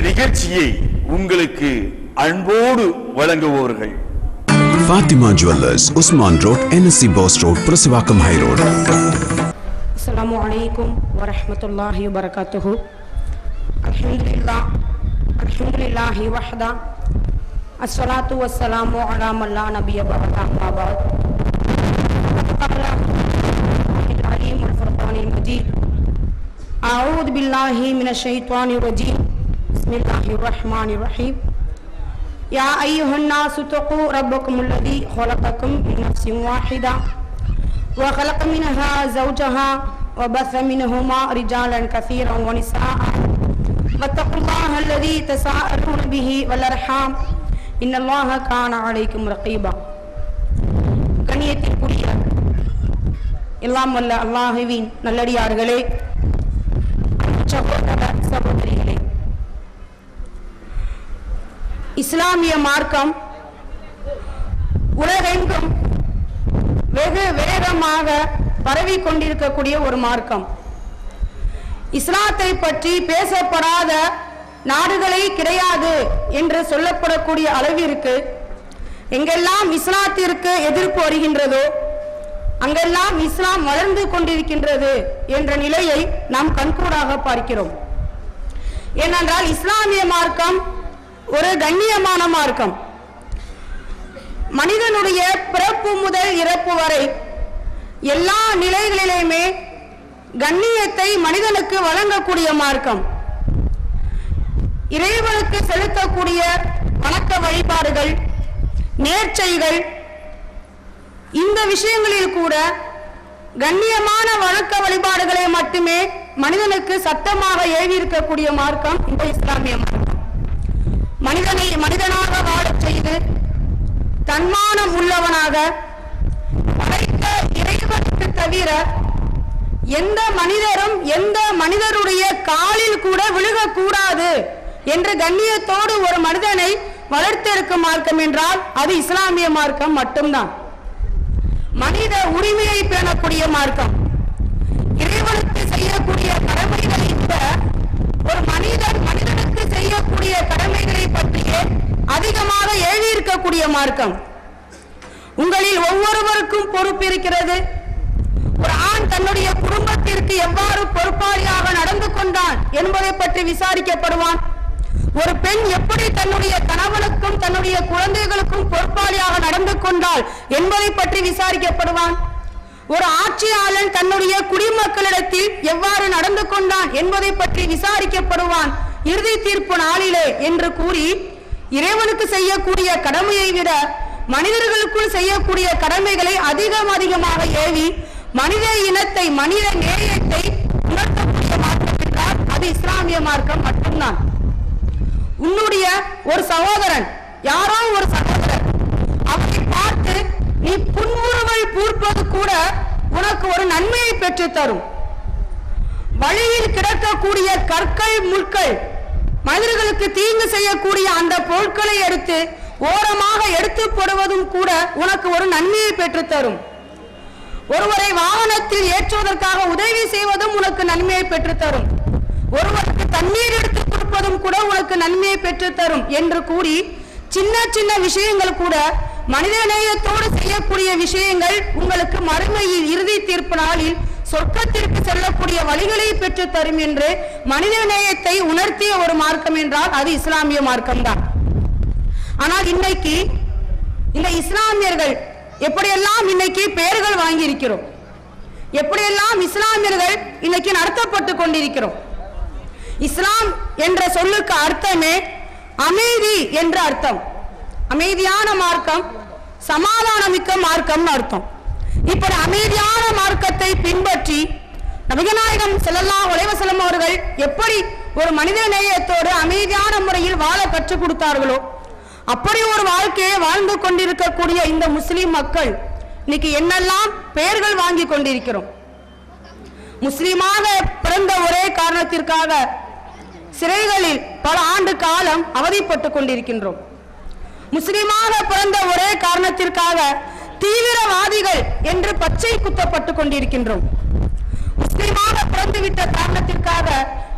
நிகழ்ச்சியை உங்களுக்கு அன்போடு வழங்குபவர்கள் Fatima Jewelers, Usman Road, NSC Boss Road, Prasivakam High Road. السلام عليكم ورحمة الله وبركاته الحمد لله الحمد لله وحده الصلاة والسلام على من لا نبي بعد أما بعد قال العليم الفرقان المجيد أعوذ بالله من الشيطان الرجيم بسم الله الرحمن الرحيم يا أيها الناس اتقوا ربكم الذي خلقكم من نفس واحدة وخلق منها زوجها وبث منهما رجالا كثيرا ونساء واتقوا الله الذي تساءلون به والأرحام إن الله كان عليكم رقيبا கண்ணியத்திற்குரிய எல்லாம் வல்ல அல்லாஹுவின் நல்லடியார்களே இஸ்லாமிய மார்க்கம் உலகெங்கும் வெகு வேகமாக பரவி கொண்டிருக்கக்கூடிய ஒரு மார்க்கம். இஸ்லாத்தை பற்றி பேசப்படாத நாடுகளே கிடையாது என்று சொல்லப்படக்கூடிய அளவிற்கு எங்கெல்லாம் இஸ்லாத்திற்கு எதிர்ப்பு வருகின்றதோ அங்கெல்லாம் இஸ்லாம் வளர்ந்து கொண்டிருக்கின்றது என்ற நிலையை நாம் கண்கூடாக பார்க்கிறோம். ஏனென்றால் இஸ்லாமிய மார்க்கம் ஒரு கண்ணியமான மார்க்கம் மனிதனுடைய பிறப்பு முதல் இறப்பு வரை எல்லா நிலைகளிலேயுமே கண்ணியத்தை மனிதனுக்கு வழங்கக்கூடிய மார்க்கம். இறைவனுக்கு செலுத்தக்கூடிய வணக்க வழிபாடுகள் நேர்ச்சைகள் இந்த விஷயங்களில் கூட கண்ணியமான வணக்க வழிபாடுகளை மட்டுமே மனிதனுக்கு சட்டமாக ஏவியிருக்கக்கூடிய மார்க்கம் இந்த இஸ்லாமிய மார்க்கம். மனிதனை மனிதனாக வாழச் செய்து தன்மானம் உள்ளவனாக படைத்த இறைவனுக்கு தவிர எந்த மனிதரும் எந்த மனிதருடைய காலில் கூட விழுகக்கூடாது என்ற கண்ணியத்தோடு ஒரு மனிதனை வளர்த்தெடுக்கும் மார்க்கம் என்றால் அது இஸ்லாமிய மார்க்கம் மட்டும்தான். மனித உரிமையை பேணக்கூடிய மார்க்கம். இறைவனுக்கு செய்யக்கூடிய கடமைகளை கூட ஒரு மனிதன் மனித செய்யக்கூடிய கடமைகளை பற்றியே அதிகமாக எழுதியிருக்கக்கூடிய மார்க்கம். உங்களில் ஒவ்வொருவருக்கும் பொறுப்பு இருக்கிறது. ஒரு ஆண் தன்னுடைய குடும்பத்திற்கு எவ்வாறு பொறுப்பாளியாக நடந்து கொண்டான் என்பதை பற்றி விசாரிக்கப்படுவான். ஒரு பெண் எப்படி தன்னுடைய கணவனுக்கும் தன்னுடைய குழந்தைகளுக்கும் பொறுப்பாளியாக நடந்து கொண்டாள் என்பதை பற்றி விசாரிக்கப்படுவான். ஒரு ஆட்சியாளன் தன்னுடைய குடிமக்களிடத்தில் எவ்வாறு நடந்து கொண்டான் என்பதை பற்றி விசாரிக்கப்படுவான். இறுதி தீர்ப்பு நாளிலே என்று கூறி இறைவனுக்கு செய்யக்கூடிய கடமையை விட மனிதர்களுக்குள் செய்யக்கூடிய கடமைகளை அதிகம் அதிகமாக ஏவி மனித இனத்தை மனித நேயத்தை உணர்த்தக்கூடிய மார்க்கம் என்றால் அது இஸ்லாமிய மார்க்கம் மட்டும்தான். உன்னுடைய ஒரு சகோதரன் யாரோ ஒரு சகோதரன் அவரை பார்த்து நீ புன்முறுவல் பூர்ப்பது கூட உனக்கு ஒரு நன்மையை பெற்று தரும் வழியில் கிடக்கக்கூடிய கற்கள் முட்கள் மனிதர்களுக்கு தீங்கு செய்யக்கூடிய அந்த பொருட்களை எடுத்து ஓரமாக எடுத்து போடுவதும் கூட உனக்கு ஒரு நன்மையை பெற்று தரும் ஒருவரை வாகனத்தில் ஏற்றுவதற்காக உதவி செய்வதும் உனக்கு நன்மையை பெற்று தரும் ஒருவருக்கு தண்ணீர் எடுத்து கொடுப்பதும் கூட உனக்கு நன்மையை பெற்று தரும் என்று கூறி சின்ன சின்ன விஷயங்கள் கூட மனித நேயத்தோடு செய்யக்கூடிய விஷயங்கள் உங்களுக்கு மறுமையில் இறுதி தீர்ப்பு நாளில் சொர்க்கத்திற்கு செல்லக்கூடிய வழிகளை பெற்று தரும் என்று மனித நேயத்தை உணர்த்திய ஒரு மார்க்கம் என்றால் அது இஸ்லாமிய மார்க்கம்தான். ஆனால் இன்னைக்கு இந்த இஸ்லாமியர்கள் எப்படியெல்லாம் இன்னைக்கு பெயர்கள் வாங்கி இருக்கிறோம் எப்படியெல்லாம் இஸ்லாமியர்கள் இன்னைக்கு நடத்தப்பட்டு கொண்டிருக்கிறோம்? இஸ்லாம் என்ற சொல்லுக்கு அர்த்தமே அமைதி என்ற அர்த்தம். அமைதியான மார்க்கம் சமாதானமிக்க மார்க்கம்னு அர்த்தம். இப்படி அமைதியான மார்க்கத்தை பின்பற்றி நபிகநாயகம் செல்லல்லா உலைவசலம் அவர்கள் எப்படி ஒரு மனித நேயத்தோடு அமைதியான முறையில் வாழ கற்றுக் கொடுத்தார்களோ அப்படி ஒரு வாழ்க்கையை வாழ்ந்து கொண்டிருக்கக்கூடிய இந்த முஸ்லிம் மக்கள் இன்னைக்கு என்னெல்லாம் பெயர்கள் வாங்கி கொண்டிருக்கிறோம். முஸ்லிமாக பிறந்த ஒரே காரணத்திற்காக சிறைகளில் பல ஆண்டு காலம் அவதிப்பட்டு கொண்டிருக்கின்றோம். முஸ்லிமாக பிறந்த ஒரே காரணத்திற்காக தீவிரவாதிகள் என்று பச்சை குத்தப்பட்டு கொண்டிருக்கின்றோம். முஸ்லிமாக பிறந்துவிட்ட காரணத்திற்காக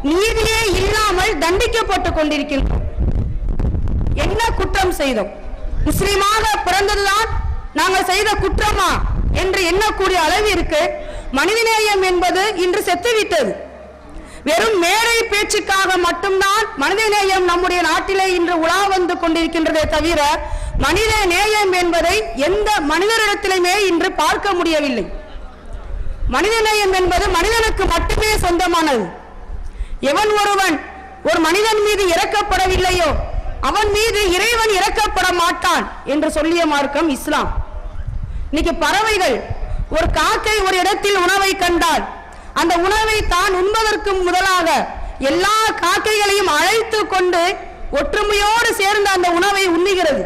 நீதியே இல்லாமல் தண்டிக்கப்பட்டுக் கொண்டிருக்கின்றோம். என்ன குற்றம் செய்தோம்? முஸ்லிமாக பிறந்ததுதான் நாங்கள் செய்த குற்றமா என்று எண்ணக்கூடிய அளவிற்கு மனிதநேயம் என்பது இன்று செத்துவிட்டது. வெறும் மேடை பேச்சுக்காக மட்டும்தான் மனிதநேயம் நம்முடைய நாட்டிலே இன்று உலா வந்து கொண்டிருக்கின்றதே தவிர மனித நேயம் என்பதை எந்த மனிதரிடத்திலுமே இன்று பார்க்க முடியவில்லை. மனித நேயம் என்பது மனிதனுக்கு மட்டுமே சொந்தமானது. எவன் ஒருவன் ஒரு மனிதன் மீது இறக்கப்படவில்லையோ அவன் மீது இறைவன் இறக்கப்பட மாட்டான் என்று சொல்லிய மார்க்கம் இஸ்லாம். இன்னைக்கு பறவைகள் ஒரு காக்கை ஒரு இடத்தில் உணவை கண்டால் அந்த உணவை தான் உண்பதற்கு முதலாக எல்லா காக்கைகளையும் அழைத்து கொண்டு ஒற்றுமையோடு சேர்ந்து அந்த உணவை உண்ணுகிறது.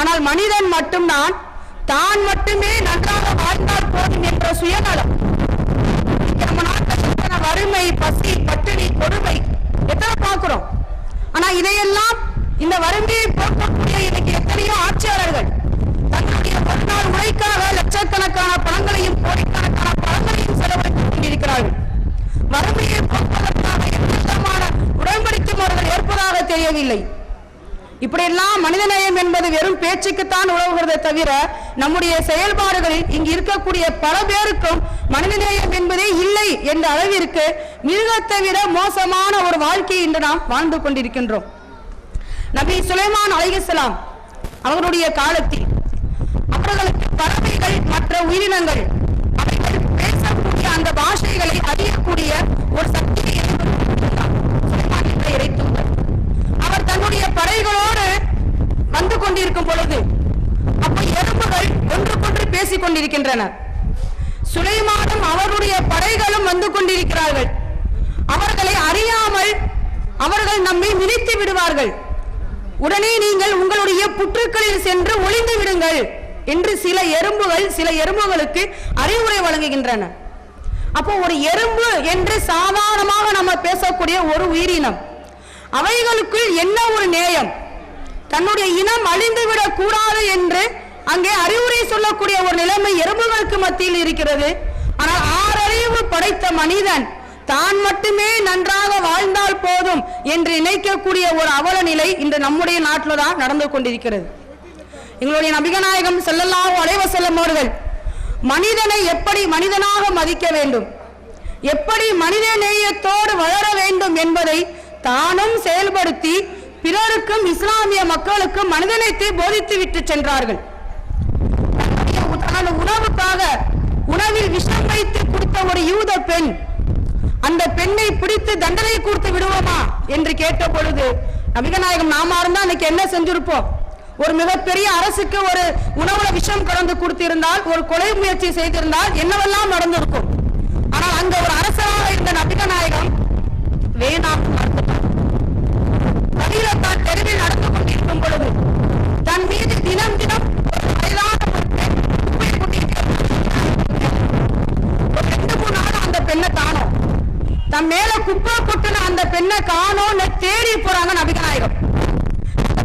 ஆனால் மனிதன் மட்டும்தான் தான் மட்டுமே நன்றாக வாழ்ந்தால் போதும் என்ற சுயநலம். நம்ம நாட்டில் வறுமை பசி பட்டினி கொடுமை எத்தனை பார்க்கிறோம்? ஆனா இதையெல்லாம் இந்த வறுமையை போக்கக்கூடிய இன்னைக்கு எத்தனையோ ஆட்சியாளர்கள் தன்னுடைய ஒரு நாள் உழைக்காக லட்சக்கணக்கான பணங்களையும் கோடிக்கணக்கான பணங்களையும் செலவழித்துக் கொண்டிருக்கிறார்கள். வறுமையை போக்குவதற்காக எந்த விதமான உடன்படிக்கும் அவர்கள் ஏற்பதாக தெரியவில்லை. இப்படியெல்லாம் மனிதநேயம் என்பது வெறும் பேச்சுக்குத்தான் உழவுகிறதே தவிர நம்முடைய செயல்பாடுகளில் இங்கு இருக்கக்கூடிய பல பேருக்கும் மனிதநேயம் என்பதே இல்லை என்ற அளவிற்கு மிருகத்தை விட மோசமான ஒரு வாழ்க்கையை இன்று நாம் வாழ்ந்து கொண்டிருக்கின்றோம். நபி சுலைமான் அலைஹிஸ்ஸலாம் அவர்களுடைய காலத்தில் அவர்களுக்கு பறவைகள் மற்ற உயிரினங்கள் அவைகள் பேசக்கூடிய அந்த பாஷைகளை அறியக்கூடிய ஒரு சக்தியை இறைவன் கொடுத்திருந்தார். தன்னுடைய படைகளோடு வந்து கொண்டிருக்கும் பொழுது அப்ப எறும்புகள் ஒன்றுக்கொன்று பேசிக் கொண்டிருக்கின்றன. சுலைமானும் அவருடைய படைகளும் வந்து கொண்டிருக்கிறார்கள். அவர்களை அறியாமல் அவர்கள் நம்மை மிதித்து விடுவார்கள். உடனே நீங்கள் உங்களுடைய புற்றுக்களில் சென்று ஒளிந்து விடுங்கள் என்று சில எறும்புகள் சில எறும்புகளுக்கு அறிவுரை வழங்குகின்றன. அப்போ ஒரு எறும்பு என்று சாதாரணமாக நம்ம பேசக்கூடிய ஒரு உயிரினம். அவைகளுக்குள் என்ன ஒரு நேயம்? தன்னுடைய இனம் அழிந்துவிடக் கூடாது என்று அங்கே அறிவுரை சொல்லக்கூடிய ஒரு நிலைமை எறும்புகளுக்கு மத்தியில் இருக்கிறது. ஆனால் ஆறறிவு படைத்த மனிதன் தான் மட்டுமே நன்றாக வாழ்ந்தால் போதும் என்று நினைக்கக்கூடிய ஒரு அவல நிலை இன்று நம்முடைய நாட்டில் தான் நடந்து கொண்டிருக்கிறது. எங்களுடைய நபிகநாயகம் ஸல்லல்லாஹு அலைவ செல்லும் அவர்கள் மனிதனை எப்படி மனிதனாக மதிக்க வேண்டும்? எப்படி மனித நேயத்தோடு வளர வேண்டும் என்பதை தானும் செயல்படுத்தி பிறருக்கும் இஸ்லாமிய மக்களுக்கும் மனிதநேயத்தை போதித்து விட்டு சென்றார்கள் தனது உணவுக்காக உணவில் விஷம் வைத்து கொடுத்த ஒரு யூத பெண் அந்த பெண்ணை பிடித்து தண்டனை கொடுத்து விடுவோமா என்று கேட்ட பொழுது நபிகநாயகம் நாம இருந்தா அன்னைக்கு என்ன செஞ்சிருப்போம்? ஒரு மிகப்பெரிய அரசுக்கு ஒரு உணவுல விஷம் கலந்து கொடுத்திருந்தால் ஒரு கொலை முயற்சி செய்திருந்தால் என்னவெல்லாம் நடந்திருக்கும்? ஆனால் அங்க ஒரு அரசராக இருந்த நபிகநாயகம் வேணாம் மறுத்துட்டார். தான் தெருவில் நடந்து கொண்டிருக்கும் பொழுது தன் மீது தினம் தினம் ஒரு வயதான ரெண்டு மூணு நாள் அந்த பெண்ணை தன் மேல குப்பை கொட்டுன அந்த பெண்ணை தேடி போறாங்க நபிகநாயகம்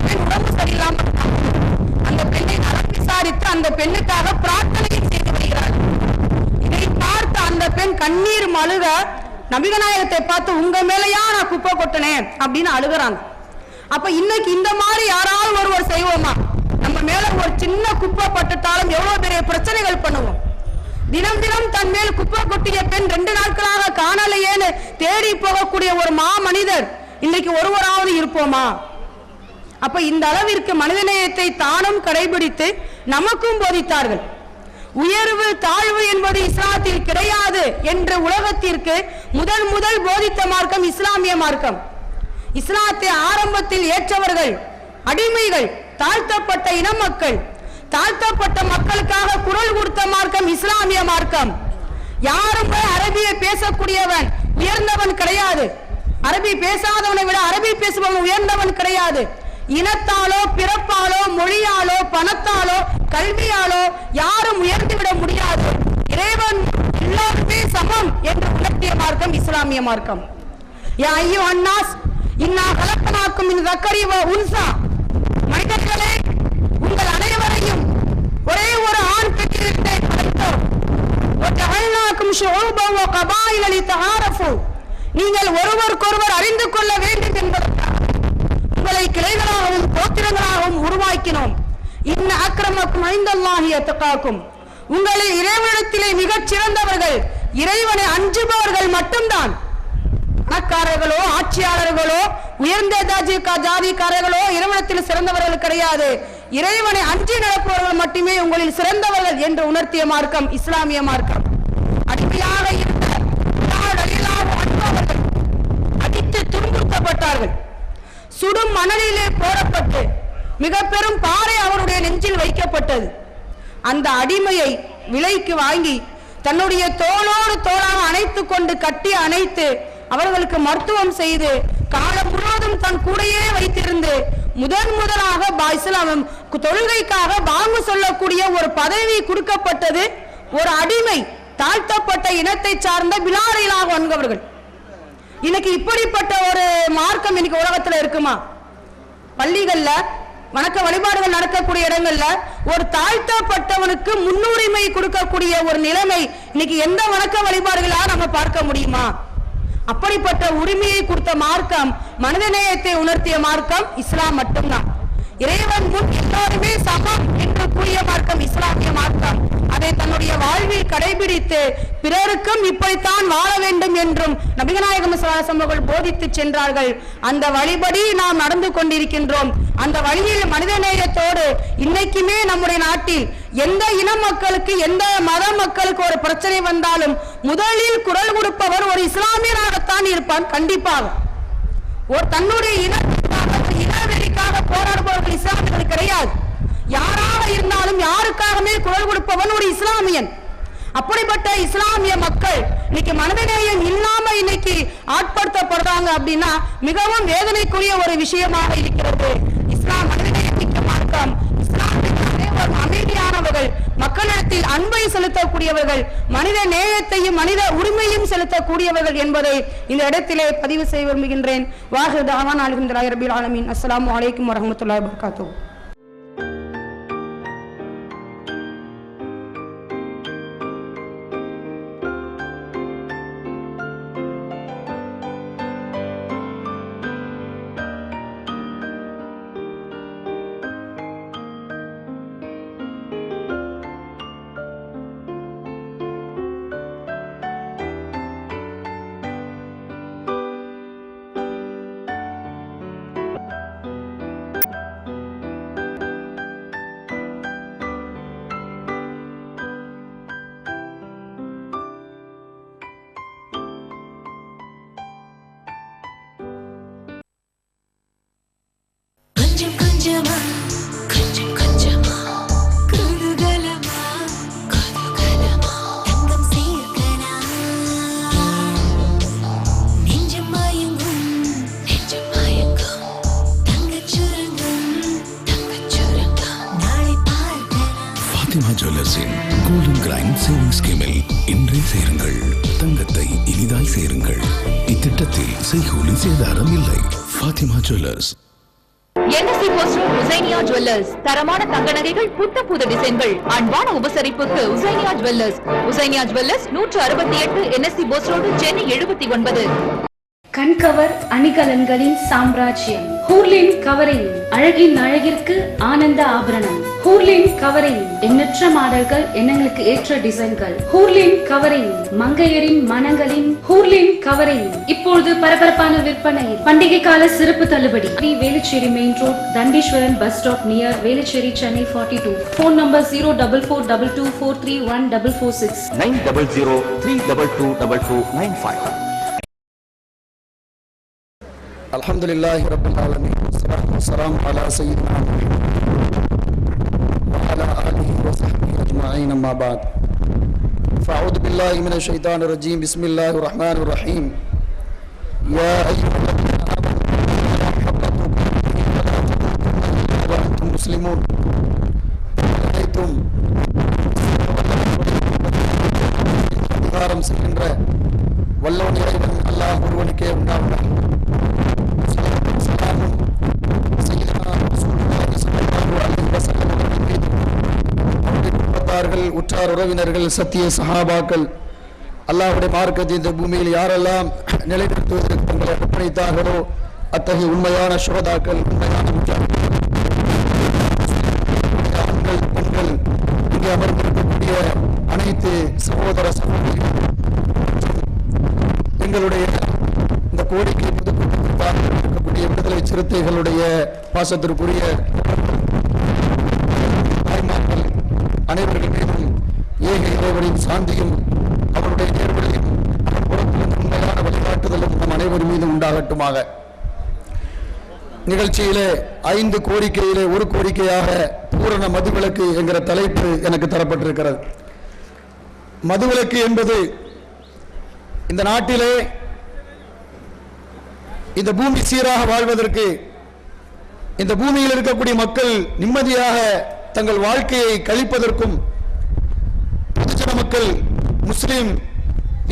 பெண் உடம்பு சரியில்லாம அந்த பெண்ணை நலம் விசாரித்து அந்த பெண்ணுக்காக பிரார்த்தனை செய்து வருகிறார் இதை பார்த்து அந்த பெண் கண்ணீர் மழுக நபிகநாயகத்தை பார்த்து உங்க மேலயா நான் குப்பை கொட்டினேன்? அப்படின்னு அழுகுறாங்க. அப்ப இன்னைக்கு இந்த மாதிரி யாராவது ஒருவர் செய்வோமா? நம்ம மேல ஒரு சின்ன குப்பை பட்டுட்டாலும் எவ்வளவு பெரிய பிரச்சனைகள் பண்ணுவோம்? தினம் தினம் தன் மேல் குப்பை கொட்டிய பெண் ரெண்டு நாட்களாக காணலையேன்னு தேடி போகக்கூடிய ஒரு மா மனிதர் இன்னைக்கு ஒருவராவது இருப்போமா? அப்ப இந்த அளவிற்கு மனிதநேயத்தை தானும் கடைபிடித்து நமக்கும் போதித்தார்கள். உயர்வு தாழ்வு என்பது இஸ்லாத்தில் கிடையாது என்ற உலகத்திற்கு முதல் முதல் போதித்த மார்க்கம் இஸ்லாமிய மார்க்கம். இஸ்லாத்தை ஆரம்பத்தில் ஏற்றவர்கள் அடிமைகள் தாழ்த்தப்பட்ட இன மக்கள். தாழ்த்தப்பட்ட மக்களுக்காக குரல் கொடுத்த மார்க்கம் இஸ்லாமிய மார்க்கம். யாரும் அரபிய அரபியை பேசக்கூடியவன் உயர்ந்தவன் கிடையாது. அரபி பேசாதவனை விட அரபி பேசுபவன் உயர்ந்தவன் கிடையாது. இனத்தாலோ பிறப்பாலோ மொழியாலோ பணத்தாலோ கல்வியாலோ யாரும் உயர்ந்து விட முடியாது. இறைவன் எல்லாருமே சமம் என்று உணர்த்திய மார்க்கம் இஸ்லாமிய மார்க்கம். ஐயோ அண்ணாஸ் இன்னா கலப்பனாக்கும் இந்த தக்கரிவ உன்சா. மனிதர்களே உங்கள் அனைவரையும் ஒரே ஒரு ஆண் பெற்றிருக்கை படைத்தோம் ஒற்றகல்னாக்கும் ஷோபவ கபாயிலி தகாரஃபு நீங்கள் ஒருவருக்கொருவர் அறிந்து கொள்ள வேண்டும் என்பதற்காக உங்களை கிளைகளாகவும் கோத்திரங்களாகவும் உருவாக்கினோம். இன்ன அக்கிரமக்கும் ஐந்தல்லாகிய தக்காக்கும் உங்களை இறைவனத்திலே மிகச் சிறந்தவர்கள் இறைவனை அஞ்சுபவர்கள் மட்டும்தான். பணக்காரர்களோ ஆட்சியாளர்களோ உயர்ந்த ஜாதிக்காரர்களோ இறைவனத்தில் சிறந்தவர்கள் கிடையாது. இறைவனை அஞ்சி நடப்பவர்கள் மட்டுமே உங்களில் சிறந்தவர்கள் என்று உணர்த்திய மார்க்கம் இஸ்லாமிய மார்க்கம். அடிமையாக இருந்த அடித்து துன்புறுத்தப்பட்டார்கள். சுடும் மணலிலே போடப்பட்டு மிக பெரும் பாறை அவருடைய நெஞ்சில் வைக்கப்பட்டது. அந்த அடிமையை விலைக்கு வாங்கி தன்னுடைய தோளோடு தோளாக அணைத்துக் கொண்டு கட்டி அணைத்து அவர்களுக்கு மருத்துவம் செய்து காலம் முழுவதும் தன் கூடையே வைத்திருந்து முதன் முதலாக இஸ்லாம் தொழுகைக்காக வாங்கு சொல்லக்கூடிய ஒரு பதவி கொடுக்கப்பட்டது ஒரு அடிமை தாழ்த்தப்பட்ட இனத்தை சார்ந்த பிலாரிலாக வந்தவர்கள் இன்னைக்கு இப்படிப்பட்ட ஒரு மார்க்கம் இன்னைக்கு உலகத்துல இருக்குமா? பள்ளிகள்ல வணக்க வழிபாடுகள் நடக்கக்கூடிய இடங்கள்ல ஒரு தாழ்த்தப்பட்டவனுக்கு முன்னுரிமை கொடுக்கக்கூடிய ஒரு நிலைமை இன்னைக்கு எந்த வணக்க வழிபாடுகளா நம்ம பார்க்க முடியுமா? அப்படிப்பட்ட உரிமையை கொடுத்த மார்க்கம் மனிதநேயத்தை உணர்த்திய மார்க்கம் இஸ்லாம் மட்டும்தான். இறைவன் முன் எல்லாருமே சமம் என்று கூறிய மார்க்கம் இஸ்லாமிய மார்க்கம். அதை தன்னுடைய வாழ்வில் கடைபிடித்து பிறருக்கும் இப்படித்தான் வாழ வேண்டும் என்றும் நபிகநாயகம் அவர்கள் போதித்து சென்றார்கள். அந்த வழிபடி நாம் நடந்து கொண்டிருக்கின்றோம். அந்த வழியில் மனிதநேயத்தோடு இன்னைக்குமே நம்முடைய நாட்டில் எந்த இன மக்களுக்கு எந்த மத மக்களுக்கு ஒரு பிரச்சனை வந்தாலும் முதலில் குரல் கொடுப்பவர் ஒரு இஸ்லாமியராகத்தான் இருப்பான் கண்டிப்பாக. ஒரு தன்னுடைய இனத்திற்காக ஒரு இனவெறிக்காக போராடுபவர்கள் இஸ்லாமியர்கள் கிடையாது. யாராக இருந்தாலும் யாருக்காகவே குரல் கொடுப்பவன் ஒரு இஸ்லாமியன். அப்படிப்பட்ட இஸ்லாமிய மக்கள் இன்னைக்கு மனிதநேயம் இல்லாம இன்னைக்கு ஆட்படுத்தப்படுறாங்க அப்படின்னா மிகவும் வேதனைக்குரிய ஒரு விஷயமாக இருக்கிறது. இஸ்லாம் மனிதநேயம் மக்களிடத்தில் அன்பை செலுத்தக்கூடியவர்கள் மனித நேயத்தையும் மனித உரிமையும் செலுத்தக்கூடியவர்கள் என்பதை இந்த இடத்திலே பதிவு செய்ய விரும்புகின்றேன். வாஹிர் தாவான் அலமதுல்லாஹி ரபில் ஆலமீன். அஸ்ஸலாமு அலைக்கும் வரஹ்மத்துல்லாஹி வபரகாத்துஹு. ஜுவல்லர்ஸின் கோல்டன் கிரைண்ட் சேவிங் ஸ்கீமில் இன்றே சேருங்கள். தங்கத்தை இனிதாய் சேருங்கள். இத்திட்டத்தில் செய்கூலி சேதாரம் இல்லை. ஃபாத்திமா ஜுவல்லர்ஸ் என்எஸ்சி போஸ்டர் உசைனியா ஜுவல்லர்ஸ் தரமான தங்க நகைகள் புத்த புது டிசைன்கள். அன்பான உபசரிப்புக்கு உசைனியா ஜுவல்லர்ஸ் உசைனியா ஜுவல்லர்ஸ் நூற்று அறுபத்தி எட்டு என்எஸ்சி போஸ் ரோடு சென்னை எழுபத்தி ஒன்பது. கண்கவர் அணிகலன்களின் சாம்ராஜ்யம். ஹூர்லின் கவரிங் அழகின் அழகிற்கு ஆனந்த ஆபரணம். ஹூர்லின் கவரிங் எண்ணற்ற மாடல்கள் எண்ணங்களுக்கு ஏற்ற டிசைன்கள். ஹூர்லின் கவரிங் மங்கையரின் மனங்களின் ஹூர்லின் கவரிங் இப்பொழுது பரபரப்பான விற்பனை. பண்டிகை கால சிறப்பு தள்ளுபடி. V Velachery main road Dandeeswaran bus stop near Velachery Chennai forty two phone number zero double four double two four three one double four six nine double zero three double two double two nine five الحمد لله رب العالمين والصلاة والسلام على سيدنا محمد وعلى آله وصحبه أجمعين أما بعد فأعوذ بالله من الشيطان الرجيم بسم الله الرحمن الرحيم يا أيها الذين உற்றார் உறவினர்கள் சத்திய சஹாபாக்கள் அல்லாஹ்வுடைய மார்க்கத்தை இந்த பூமியில் யாரெல்லாம் நிலைநிறுத்துவதற்கு தங்களை அர்ப்பணித்தார்களோ அத்தகைய உண்மையான சுகதாக்கள் உண்மையான ஆண்கள் பெண்கள் இங்கே அமர்ந்திருக்கக்கூடிய அனைத்து சகோதர சகோதரிகள் எங்களுடைய இந்த கோரிக்கை பொதுக்கூட்டத்திற்காக இருக்கக்கூடிய விடுதலை சிறுத்தைகளுடைய பாசத்திற்குரிய சாந்தியும் அவருடைய நேர்வழியும் அவர் புறத்திலிருந்து உண்மையான வழிகாட்டுதலும் நம் அனைவர் மீது உண்டாகட்டுமாக. நிகழ்ச்சியிலே ஐந்து கோரிக்கையிலே ஒரு கோரிக்கையாக பூரண மதுவிலக்கு என்கிற தலைப்பு எனக்கு தரப்பட்டிருக்கிறது. மதுவிலக்கு என்பது இந்த நாட்டிலே இந்த பூமி சீராக வாழ்வதற்கு இந்த பூமியில் இருக்கக்கூடிய மக்கள் நிம்மதியாக தங்கள் வாழ்க்கையை கழிப்பதற்கும் மக்கள் முஸ்லிம்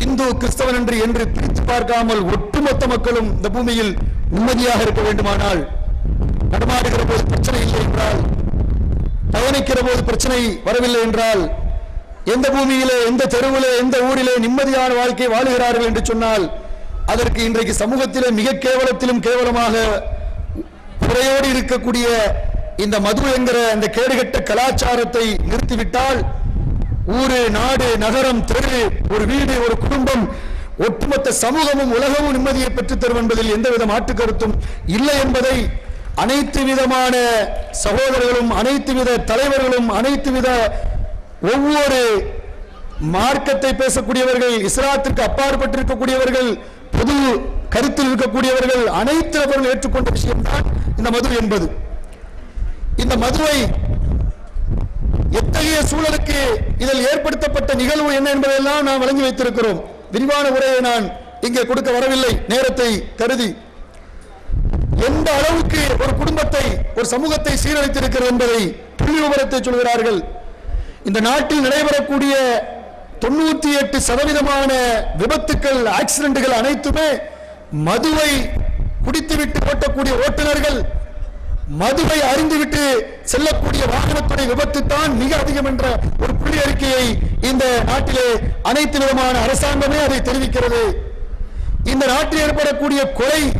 இந்து கிறிஸ்தவன் என்று என்று பிரித்து பார்க்காமல் ஒட்டுமொத்த மக்களும் இந்த பூமியில் நிம்மதியாக இருக்க வேண்டுமானால் நடமாடுகிற போது பிரச்சனை இல்லை என்றால் பயணிக்கிற போது பிரச்சனை வரவில்லை என்றால் எந்த பூமியிலே எந்த தெருவிலே எந்த ஊரிலே நிம்மதியான வாழ்க்கை வாழுகிறார்கள் என்று சொன்னால் அதற்கு இன்றைக்கு சமூகத்திலே மிக கேவலத்திலும் கேவலமாக குறையோடு இருக்கக்கூடிய இந்த மது என்கிற இந்த கேடுகட்ட கலாச்சாரத்தை நிறுத்திவிட்டால் ஊரு நாடு நகரம் தெரு ஒரு வீடு ஒரு குடும்பம். ஒட்டுமொத்த சமூகமும் உலகமும் நிம்மதியை பெற்றுத்தரும் என்பதில் எந்தவித மாற்று கருத்தும் இல்லை என்பதை அனைத்து விதமான சகோதரர்களும் அனைத்து வித தலைவர்களும் அனைத்து வித ஒவ்வொரு மார்க்கத்தை பேசக்கூடியவர்கள் இஸ்லாத்திற்கு அப்பாற்பட்டிருக்கக்கூடியவர்கள் பொது கருத்தில் இருக்கக்கூடியவர்கள் அனைத்து நபர்கள் ஏற்றுக்கொண்ட விஷயம்தான் இந்த மது என்பது. இந்த மதுவை எத்தகைய சூழலுக்கு இதில் ஏற்படுத்தப்பட்ட நிகழ்வு என்ன என்பதெல்லாம் நாம் வழங்கி வைத்திருக்கிறோம். விரிவான உரையை நான் இங்கே கொடுக்க வரவில்லை. நேரத்தை கருதி. எந்த அளவுக்கு ஒரு குடும்பத்தை ஒரு சமூகத்தை சீரழித்திருக்கிறது என்பதை புள்ளி விவரத்தை சொல்கிறார்கள். இந்த நாட்டில் நடைபெறக்கூடிய தொண்ணூத்தி எட்டு சதவீதமான விபத்துக்கள் ஆக்சிடென்ட்கள் அனைத்துமே மதுவை குடித்துவிட்டு ஓட்டக்கூடிய ஓட்டுநர்கள் மதுவை அறிந்துவிட்டு செல்லக்கூடிய வாகனத்துறை விபத்து தான் மிக அதிகம் என்ற ஒரு புள்ளி அறிக்கையை இந்த நாட்டிலே அனைத்து விதமான அரசாங்கமே அதை தெரிவிக்கிறது. இந்த நாட்டில் ஏற்படக்கூடிய கொலை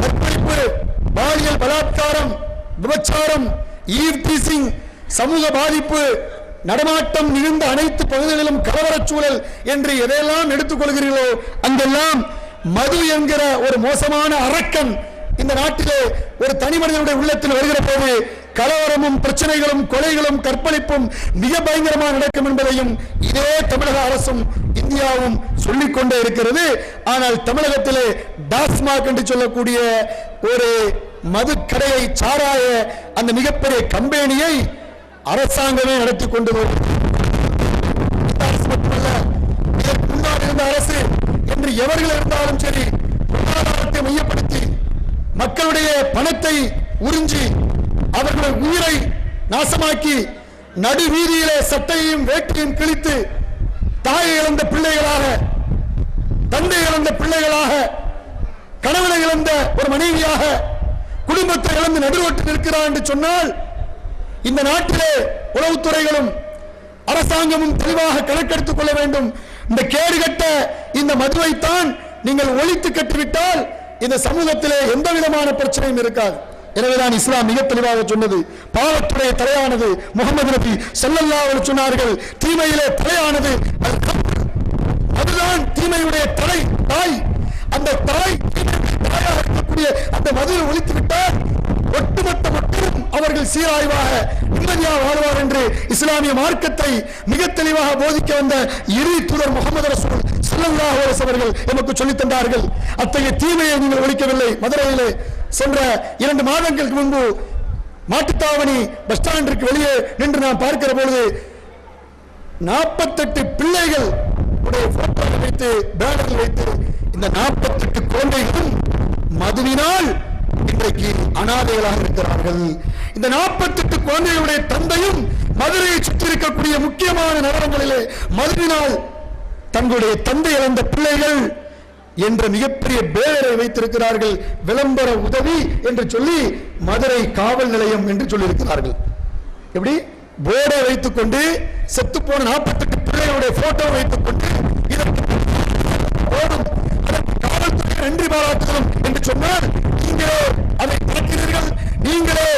கற்பழிப்பு பாலியல் பலாத்காரம் விபச்சாரம் ஈவ் சமூக பாதிப்பு நடமாட்டம் நிகழ்ந்த அனைத்து பகுதிகளிலும் கலவரச் சூழல் என்று எதையெல்லாம் எடுத்துக்கொள்கிறீர்களோ அங்கெல்லாம் மது என்கிற ஒரு மோசமான அரக்கன் இந்த நாட்டிலே ஒரு தனி மனிதனுடைய உள்ளத்தில் வருகிற போது கலவரமும் பிரச்சனைகளும் கொலைகளும் கற்பழிப்பும் மிக பயங்கரமாக நடக்கும் என்பதையும் இதே தமிழக அரசும் இந்தியாவும் சொல்லிக் கொண்டே இருக்கிறது. ஆனால் தமிழகத்திலே டாஸ்மாக் என்று சொல்லக்கூடிய ஒரு மது கடையை சாராய அந்த மிகப்பெரிய கம்பெனியை அரசாங்கமே நடத்தி கொண்டு வருகிறது. இந்த இருந்த அரசு என்று எவர்கள் இருந்தாலும் சரி பொருளாதாரத்தை மையப்படுத்தி மக்களுடைய பணத்தை உறிஞ்சி அவர்களுடைய உயிரை நாசமாக்கி நடு வீதியிலே சட்டையும் வேட்டியும் கிழித்து தாயை இழந்த பிள்ளைகளாக தந்தை இழந்த பிள்ளைகளாக கணவனை இழந்த ஒரு மனைவியாக குடும்பத்தை இழந்து நடுவோட்டில் இருக்கிறார் என்று சொன்னால் இந்த நாட்டிலே உளவுத்துறைகளும் அரசாங்கமும் தெளிவாக கணக்கெடுத்துக் கொள்ள வேண்டும். இந்த கேடுகட்ட இந்த மதுவைத்தான் நீங்கள் ஒழித்து கட்டிவிட்டால் இந்த சமூகத்திலே எந்த விதமான பிரச்சனையும் இருக்காது. எனவேதான் இஸ்லாம் மிக தெளிவாக சொன்னது. பாவத்துடைய தலையானது முகமது நபி செல்லல்லா சொன்னார்கள் தீமையிலே தலையானது அதுதான் தீமையுடைய தலை தாய். அந்த தாய் தாயாக இருக்கக்கூடிய அந்த மதுரை ஒழித்து விட்டால் ஒட்டுமொத்த மக்களும் அவர்கள் சீராய்வாக நிம்மதியாக வாழ்வார் என்று இஸ்லாமிய மார்க்கத்தை மிக தெளிவாக போதிக்க வந்த இரு தூதர் முகமது ரசூல் அவர்கள் எமக்கு சொல்லித் தந்தார்கள். அத்தகைய தீமையை நீங்கள் ஒழிக்கவில்லை. மதுரையிலே சென்ற இரண்டு மாதங்களுக்கு முன்பு மாட்டுத்தாவணி பஸ் ஸ்டாண்டிற்கு வெளியே நின்று நான் பார்க்கிற பொழுது நாற்பத்தெட்டு பிள்ளைகள் உடைய போட்டோவை வைத்து பேனரில் வைத்து இந்த நாற்பத்தெட்டு குழந்தைகளும் மதுவினால் இன்றைக்கு அனாதைகளாக இருக்கிறார்கள். இந்த நாற்பத்தெட்டு குழந்தைகளுடைய தந்தையும் மதுரையை சுற்றி இருக்கக்கூடிய முக்கியமான நகரங்களிலே மதுவினால் தங்களுடைய தந்தை இழந்த பிள்ளைகள் என்ற மிகப்பெரிய பேரரை வைத்திருக்கிறார்கள். விளம்பர உதவி என்று சொல்லி மதுரை காவல் நிலையம் என்று சொல்லியிருக்கிறார்கள். எப்படி? போர்டை வைத்துக் கொண்டு செத்து போன நாற்பத்தெட்டு பிள்ளைகளுடைய போட்டோ வைத்துக் கொண்டு இதற்கு காவல்துறை நன்றி பாராட்டுகிறோம் என்று சொன்னால் நீங்களே அதை திறக்கிறீர்கள் நீங்களே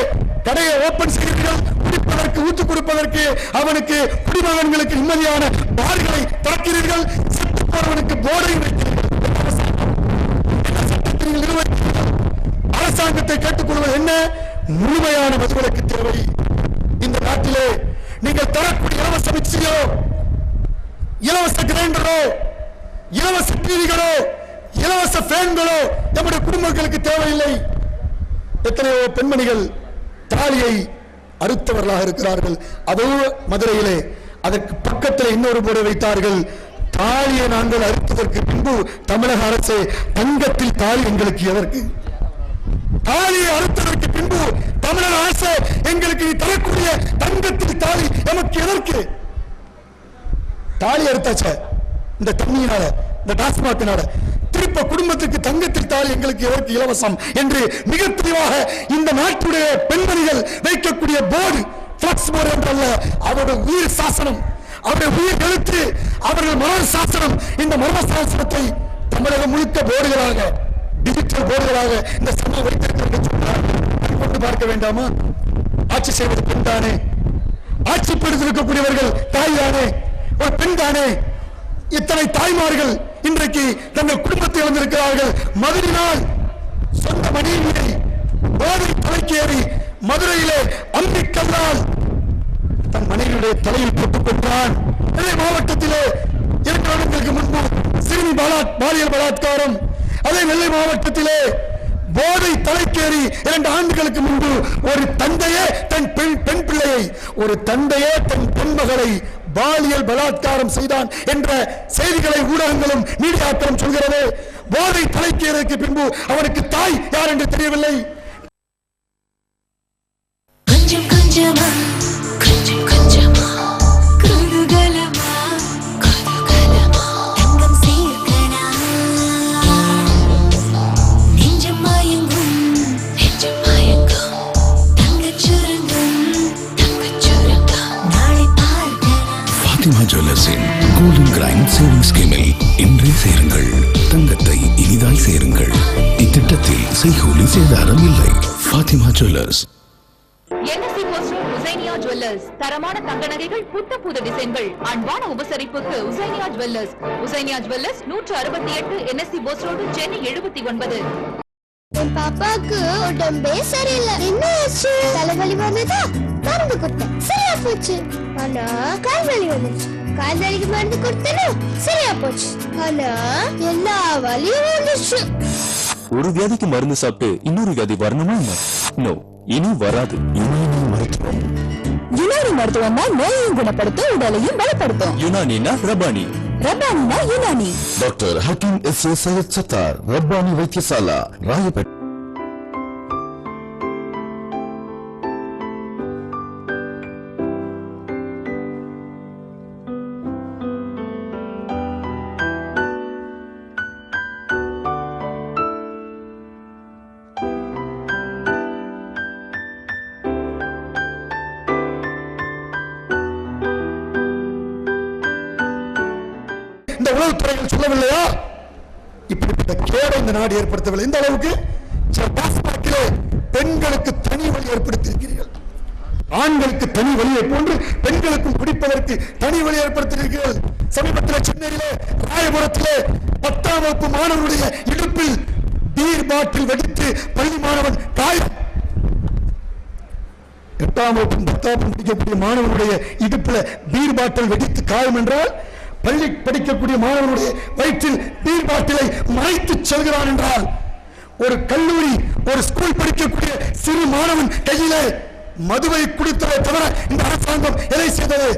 கடையை ஓபன் செய்கிறீர்கள். குடிப்பதற்கு ஊற்று கொடுப்பதற்கு அவனுக்கு குடிமகன்களுக்கு நிம்மதியான பார்களை திறக்கிறீர்கள். செத்து போறவனுக்கு போர்டை அரசாங்கத்தை கேட்டுக்கொள்வது என்ன? முழுமையான மதுவிலக்கு தேவை. இந்த நாட்டிலே நீங்கள் தரக்கூடிய இலவச மிக்சியோ இலவச கிரைண்டரோ இலவச டிவிகளோ இலவச ஃபேன்களோ நம்முடைய குடும்பங்களுக்கு தேவையில்லை. எத்தனையோ பெண்மணிகள் தாலியை அறுத்தவர்களாக இருக்கிறார்கள். அதோ மதுரையிலே அதற்கு பக்கத்தில் இன்னொரு முறை வைத்தார்கள். தாலியை நாங்கள் அறுத்ததற்கு பின்பு தமிழக அரசு தங்கத்தில் தாலி எங்களுக்கு எதற்கு? தாலியை அறுத்ததற்கு பின்பு தமிழக அரசு எங்களுக்கு தரக்கூடிய தங்கத்தில் தாலி எமக்கு எதற்கு? தாலி அறுத்தாச்சே இந்த தண்ணியினால இந்த டாஸ்மாக்கினால திருப்ப குடும்பத்துக்கு தங்கத்திற்கால் எங்களுக்கு எதற்கு இலவசம் என்று மிக தெளிவாக இந்த நாட்டுடைய பெண்மணிகள் வைக்கக்கூடிய போர்டு பிளக்ஸ் போர்டு என்றல்ல அவருடைய உயிர் சாசனம் அவருடைய உயிர் எழுத்து அவர்கள் மரண சாசனம் இந்த மரண சாசனத்தை தமிழகம் முழுக்க போர்டுகளாக டிஜிட்டல் போர்டுகளாக இந்த சமயம் வைத்திருக்கிறது கொண்டு பார்க்க வேண்டாமா? ஆட்சி செய்வது பெண் தானே? ஆட்சி இருக்கக்கூடியவர்கள் தாய் தானே? ஒரு பெண் தானே? இத்தனை தாய்மார்கள் இன்றைக்கு தங்கள் குடும்பத்தை இழந்திருக்கிறார்கள் மதுரினால் சொந்த மனைவியை போதை தலைக்கேறி மதுரையிலே அம்பிக்கல்லால் தன் மனைவியுடைய தலையில் போட்டுக் கொண்டான். நெல்லை மாவட்டத்திலே இரண்டு வருடங்களுக்கு முன்பு சிறுமி பலா பாலியல் பலாத்காரம். அதே நெல்லை மாவட்டத்திலே போதை தலைக்கேறி இரண்டு ஆண்டுகளுக்கு முன்பு ஒரு தந்தையே தன் பெண் பெண் பிள்ளையை ஒரு தந்தையே தன் பெண் மகளை பாலியல் பலாத்காரம் செய்தான் என்ற செய்திகளை ஊடகங்களும் மீடியாக்களும் சொல்கிறது. போதை தலைக்கேறதுக்கு பின்பு அவனுக்கு தாய் யார் என்று தெரியவில்லை. கொஞ்சம் கொஞ்சமா சேவிங் ஸ்கீமில் இன்றே சேருங்கள். தங்கத்தை இனிதாய் சேருங்கள். இத்திட்டத்தில் செய்கூலி சேதாரம் இல்லை. ஃபாத்திமா ஜுவல்லர்ஸ் தரமான தங்க நகைகள் புத்த புது டிசைன்கள். அன்பான உபசரிப்புக்கு உசைனியா ஜுவல்லர்ஸ் உசைனியா ஜுவல்லர்ஸ் நூற்று அறுபத்தி எட்டு என்எஸ்சி போஸ் ரோடு சென்னை எழுபத்தி ஒன்பது. என் பாப்பாக்கு உடம்பே சரியில்லை. என்ன ஆச்சு? தலைவலி வந்ததா? மருந்து கொடுத்தேன். சரியா போச்சு. ஆனா கால் வலி வந்துச்சு. கால் வலிக்கு மருந்து கொடுத்தேனா? சரியா போச்சு. ஆனா எல்லா வலியும் வந்துச்சு. ஒரு வியாதிக்கு மருந்து சாப்பிட்டு இன்னொரு வியாதி வரணுமா என்ன? நோ இனி வராது. யுனானி மருத்துவம். யுனானி மருத்துவம்னா நோயையும் குணப்படுத்தும் உடலையும் பலப்படுத்தும். யுனானினா Rabbani. ரபானினா Unani. Doctor Hakeem S A Syed Sathar Rabbani Vaidyasala Royapettah கேடை இந்த ஏற்படுத்தவில்லை. இந்த அளவுக்கு டாஸ்மாகிலே பெண்களுக்கு தனி வழி ஏற்படுத்தியிருக்கிறீர்கள். ஆண்களுக்கு தனி வழியை போன்று பெண்களுக்கும் குடிப்பதற்கு தனி வழி ஏற்படுத்தியிருக்கிறீர்கள். சமீபத்தில் சென்னையிலே ராயபுரத்திலே பத்தாம் வகுப்பு மாணவருடைய இடுப்பில் பீர் பாட்டில் வெடித்து பள்ளி மாணவன் காயம். எட்டாம் வகுப்பு பத்தாம் வகுப்பு படிக்கக்கூடிய மாணவனுடைய இடுப்புல பீர் பாட்டில் வெடித்து காயம் என்றால் பள்ளி படிக்கக்கூடிய மாணவனுடைய வயிற்றில் நீர் பாட்டிலை மறைத்து செல்கிறான் என்றால் ஒரு கல்லூரி ஒரு ஸ்கூல் படிக்கக்கூடிய சிறு மாணவன் கையிலே மதுவை குடித்ததை தவிர இந்த அரசாங்கம் எதை செய்தது?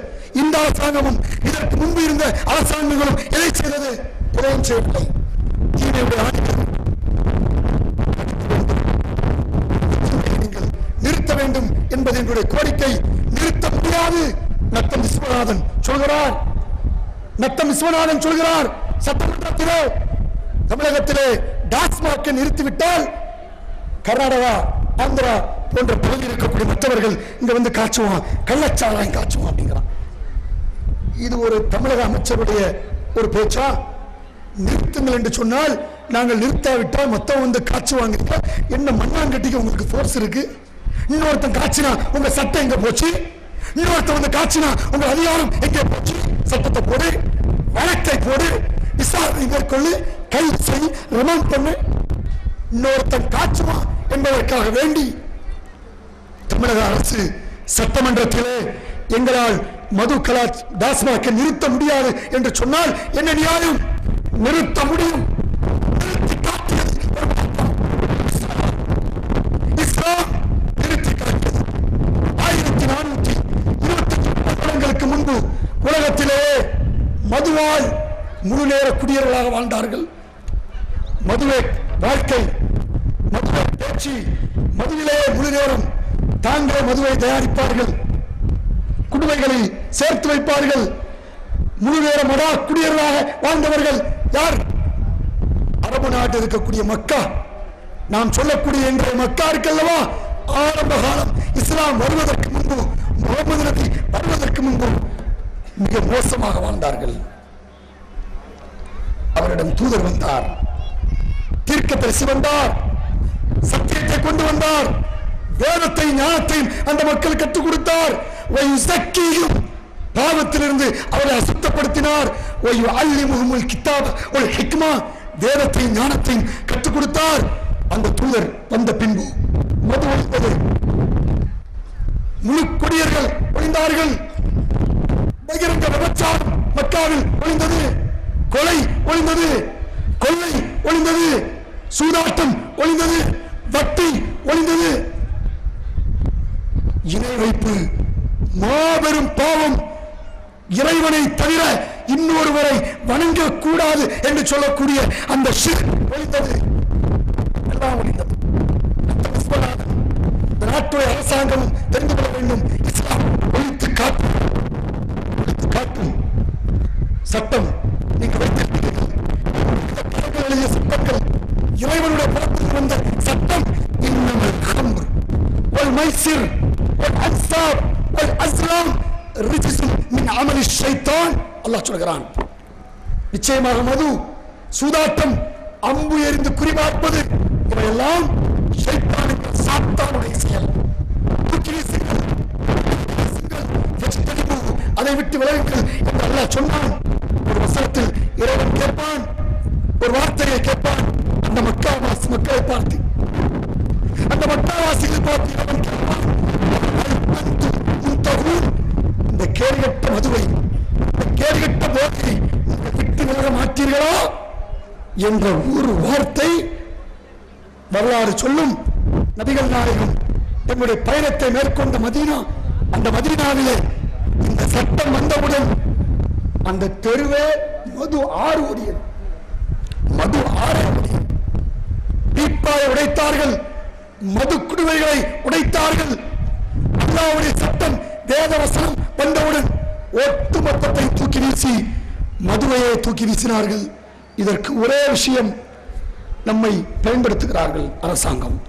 இந்த அரசாங்கமும் இதற்கு முன்பு இருந்த அரசாங்கங்களும் எதை செய்தது? எதையும் செய்யவில்லை தீமையுடைய ஆணைகள் நீங்கள் நிறுத்த வேண்டும் என்பது என்னுடைய கோரிக்கை. நிறுத்த முடியாது. நத்தம் விஸ்வநாதன் சொல்கிறார். நத்தம் விஸ்வநாதன் சொல்கிறார் சட்டமன்றத்திலே தமிழகத்திலே டாஸ்மாக்கை நிறுத்திவிட்டால் கர்நாடகா ஆந்திரா போன்ற பகுதியில் இருக்கக்கூடிய மற்றவர்கள் இங்க வந்து காய்ச்சுவான் கள்ளச்சாராயம் காய்ச்சுவான் அப்படிங்கிறான். இது ஒரு தமிழக அமைச்சருடைய ஒரு பேச்சா? நிறுத்துங்கள் என்று சொன்னால் நாங்கள் நிறுத்தாவிட்டால் மொத்தம் வந்து காய்ச்சுவாங்க என்ன மண்ணாங்கட்டிக்கு உங்களுக்கு ஃபோர்ஸ் இருக்கு? இன்னொருத்தன் காய்ச்சினா உங்க சட்டம் எங்க போச்சு? இன்னொருத்தன் வந்து காய்ச்சினா உங்க அதிகாரம் எங்கே போச்சு? சட்டத்தை போடு. வழக்கை போடு விசாரணை மேற்கொள்ளு கைது செய் ரிமாண்ட் பண்ணு. இன்னொருத்தன் காட்சுமா என்பதற்காக வேண்டி தமிழக அரசு சட்டமன்றத்திலே எங்களால் மது கலா டாஸ்மாகை நிறுத்த முடியாது என்று சொன்னால் என்ன நியாயம்? நிறுத்த முடியும். நிறுத்தி காட்டியது இஸ்லாம். நிறுத்தி காட்டியது. ஆயிரத்தி நானூற்றி வருடங்களுக்கு முன்பு மதுவால் முழு நேர குடியர்களாக வாழ்ந்தார்கள். மதுவை வாழ்க்கை மதுவை பேச்சு மதுவிலே முழு நேரம் தாங்களே மதுவை தயாரிப்பார்கள். குடும்பங்களில் சேர்த்து வைப்பார்கள். முழு நேர மடா குடியர்களாக வாழ்ந்தவர்கள் யார்? அரபு நாட்டில் இருக்கக்கூடிய மக்கா. நாம் சொல்லக்கூடிய இன்றைய மக்கா இருக்கல்லவா? ஆரம்ப காலம் இஸ்லாம் வருவதற்கு முன்பு முகமது நபி வருவதற்கு முன்பு மிக மோசமாக வாழ்ந்தார்கள். அவரிடம் தூதர் வந்தார். தீர்க்க தரிசி வந்தார் சத்தியத்தை கொண்டு வந்தார். வேதத்தை ஞானத்தை அந்த மக்கள் கற்றுக் கொடுத்தார். பாவத்திலிருந்து அவரை அசுத்தப்படுத்தினார். ஒயு அல்லி முகமுல் கித்தாப் ஒரு ஹிக்மா வேதத்தை ஞானத்தை கற்றுக் கொடுத்தார். அந்த தூதர் வந்த பின்பு மது ஒழிப்பது. முழு கொடியர்கள் ஒழிந்தார்கள். பகிரங்க விபச்சாரம் மக்காவில் ஒளிந்தது. கொலை ஒளிந்தது. கொள்ளை ஒளிந்தது. சூதாட்டம் ஒளிந்தது. வட்டி ஒளிந்தது. இணை வைப்பு மாபெரும் பாவம். இறைவனை தவிர இன்னொருவரை வணங்க கூடாது என்று சொல்லக்கூடிய அந்த ஷிர் ஒளிந்தது. எல்லாம் ஒளிந்தது. நாட்டுடைய அரசாங்கமும் தெரிந்து கொள்ள வேண்டும் இஸ்லாம் ஒழித்து காட்டும் ஒழித்து காட்டும் சட்டம். நீங்க வைத்திருக்கிறீர்கள். இந்த எழுதிய சட்டங்கள் இறைவனுடைய படத்தில் வந்த சட்டம். இன்னும் ஹம்ர் ஒரு மைசிர் ஒரு அன்சாப் ஒரு அஸ்லாம். ரிஜிசும் மின் அமலி ஷைத்தான். அல்லாஹ் சொல்கிறான். நிச்சயமாக மது சூதாட்டம் அம்பு எறிந்து குறிபார்ப்பது இவையெல்லாம் ஷைத்தானுக்கு சாத்தானுடைய செயல். அதை விட்டு விலகுங்கள் என்று அல்லாஹ் சொன்னான். ஒரு இறைவன் கேட்பான். ஒரு வார்த்தையை கேட்பான். அந்த மக்காவாசி மக்களை பார்த்து. அந்த மக்காவாசிகளை பார்த்து இறைவன் கேட்பான். இந்த கேடுகட்ட மதுவை இந்த கேடுகட்ட போதை விட்டு விலக மாட்டீர்களா? என்ற ஒரு வார்த்தை வரலாறு சொல்லும். நபிகள் நாயகம் தன்னுடைய பயணத்தை மேற்கொண்ட மதீனா அந்த மதீனாவிலே இந்த சட்டம் வந்தவுடன் அந்த தெருவே மது ஆறு ஓடியது. மது ஆறு ஓடியது. பீப்பாயை உடைத்தார்கள். மது குடுவைகளை உடைத்தார்கள். அல்லாவுடைய சட்டம் வேதவசனம் வந்தவுடன் ஒட்டு மொத்தத்தை தூக்கி வீசி மதுவையை தூக்கி வீசினார்கள். இதற்கு ஒரே விஷயம் நம்மை பயன்படுத்துகிறார்கள் அரசாங்கம்.